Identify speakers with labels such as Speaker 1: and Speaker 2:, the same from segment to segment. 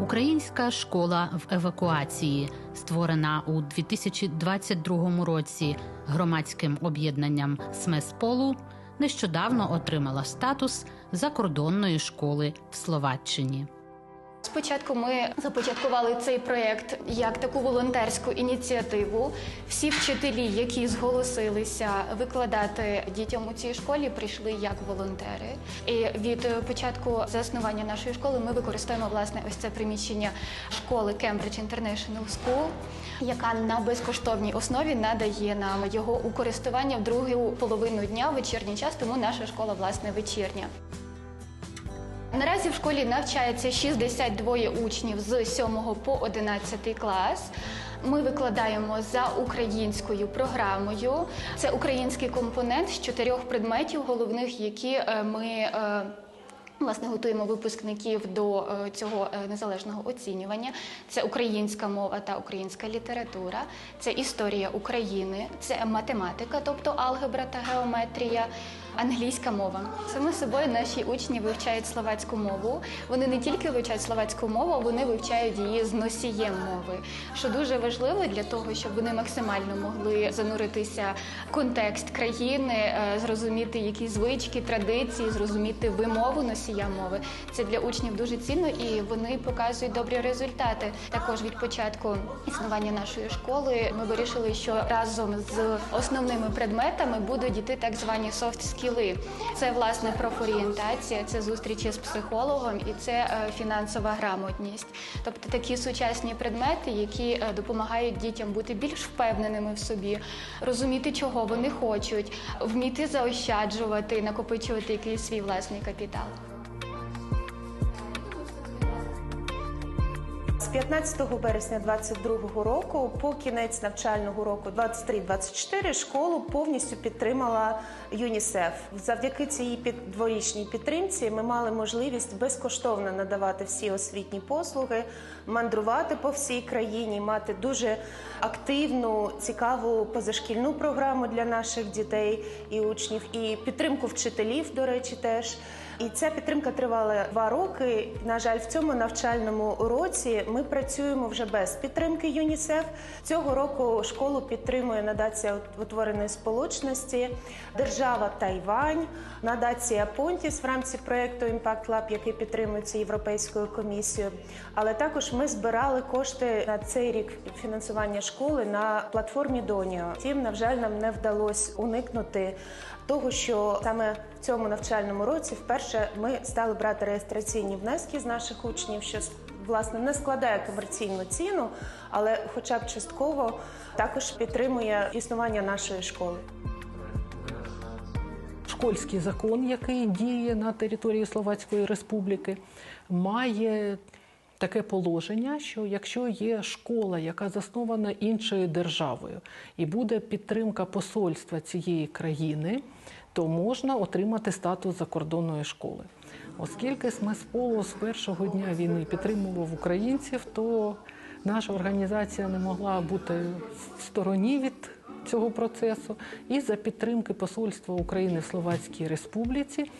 Speaker 1: Українська школа в евакуації, створена у 2022 році громадським об'єднанням СМЕСполу, нещодавно отримала статус закордонної школи в Словаччині.
Speaker 2: Спочатку ми започаткували цей проєкт як таку волонтерську ініціативу. Всі вчителі, які зголосилися викладати дітям у цій школі, прийшли як волонтери. І від початку заснування нашої школи ми використовуємо власне ось це приміщення школи Cambridge International School, яка на безкоштовній основі надає нам його у користування в другу половину дня вечірній час, тому наша школа власне вечірня. Наразі в школі навчається 62 учнів з 7 по 11 клас. Ми викладаємо за українською програмою. Це український компонент з чотирьох предметів головних, які е, ми е, Власне, готуємо випускників до е, цього е, незалежного оцінювання. Це українська мова та українська література, це історія України, це математика, тобто алгебра та геометрія, англійська мова. Саме собою наші учні вивчають словацьку мову. Вони не тільки вивчають словацьку мову, вони вивчають її з носієм мови, що дуже важливо для того, щоб вони максимально могли зануритися в контекст країни, е, зрозуміти якісь звички, традиції, зрозуміти вимову носія мови. Це для учнів дуже цінно і вони показують добрі результати. Також від початку існування нашої школи ми вирішили, що разом з основними предметами будуть йти так звані софт скіли. Це власне профорієнтація, це зустрічі з психологом і це е, фінансова грамотність. Тобто такі сучасні предмети, які е, допомагають дітям бути більш впевненими в собі, розуміти, чого вони хочуть, вміти заощаджувати, накопичувати якийсь свій власний капітал.
Speaker 3: 15 березня 2022 року по кінець навчального року 23-24 школу повністю підтримала ЮНІСЕФ. Завдяки цій дворічній підтримці ми мали можливість безкоштовно надавати всі освітні послуги, мандрувати по всій країні, мати дуже активну, цікаву позашкільну програму для наших дітей і учнів, і підтримку вчителів, до речі, теж. І ця підтримка тривала два роки. На жаль, в цьому навчальному році ми працюємо вже без підтримки ЮНІСЕФ. Цього року школу підтримує надація утвореної сполучності, держава Тайвань, надація Понтіс в рамках проєкту Impact Lab, який підтримується Європейською комісією. Але також ми збирали кошти на цей рік фінансування школи на платформі Доніо. Втім, на жаль, нам не вдалося уникнути того, що саме в цьому навчальному році вперше ми стали брати реєстраційні внески з наших учнів, що власне не складає комерційну ціну, але, хоча б частково, також підтримує існування нашої школи.
Speaker 4: Школьський закон, який діє на території Словацької Республіки, має таке положення, що якщо є школа, яка заснована іншою державою, і буде підтримка посольства цієї країни, то можна отримати статус закордонної школи. Оскільки СМЕСполо з першого дня війни підтримував українців, то наша організація не могла бути в стороні від цього процесу, і за підтримки Посольства України в Словацькій Республіці,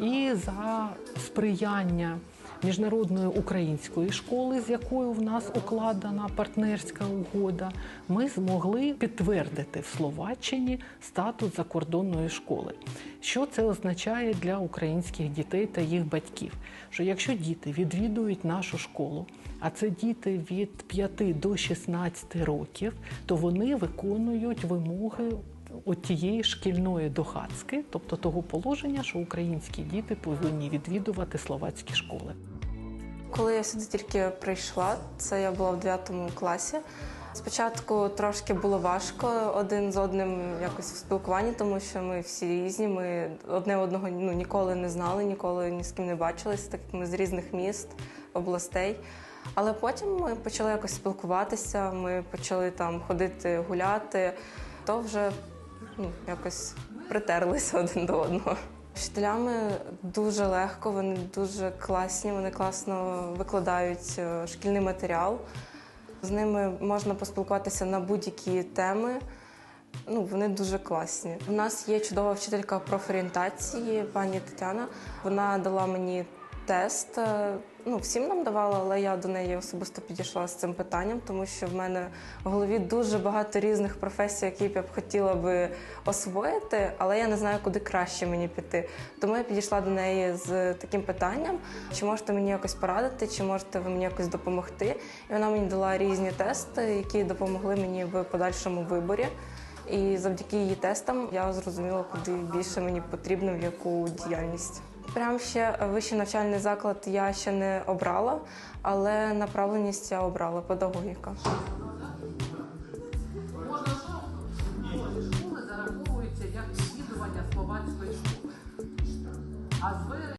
Speaker 4: і за сприяння міжнародної української школи, з якою в нас укладена партнерська угода, ми змогли підтвердити в Словаччині статус закордонної школи. Що це означає для українських дітей та їх батьків? Що якщо діти відвідують нашу школу, а це діти від 5 до 16 років, то вони виконують вимоги от тієї шкільної дохацки, тобто того положення, що українські діти повинні відвідувати словацькі школи.
Speaker 5: Коли я сюди тільки прийшла, це я була в 9 класі. Спочатку трошки було важко один з одним якось в спілкуванні, тому що ми всі різні. Ми одне одного ну, ніколи не знали, ніколи ні з ким не бачилися, так як ми з різних міст, областей. Але потім ми почали якось спілкуватися, ми почали там ходити гуляти, то вже ну, якось притерлися один до одного. Вчителями дуже легко, вони дуже класні, вони класно викладають е, шкільний матеріал. З ними можна поспілкуватися на будь-які теми. Ну, вони дуже класні. У нас є чудова вчителька профорієнтації, пані Тетяна. Вона дала мені тест. Е, Ну, всім нам давала, але я до неї особисто підійшла з цим питанням, тому що в мене в голові дуже багато різних професій, які б я б хотіла би освоїти, але я не знаю, куди краще мені піти. Тому я підійшла до неї з таким питанням: чи можете мені якось порадити, чи можете ви мені якось допомогти? І вона мені дала різні тести, які допомогли мені в подальшому виборі. І завдяки її тестам я зрозуміла, куди більше мені потрібно, в яку діяльність. Прям ще вищий навчальний заклад я ще не обрала, але направленість я обрала педагогіка. Школи зараховуються як відвідування словацької школи. А з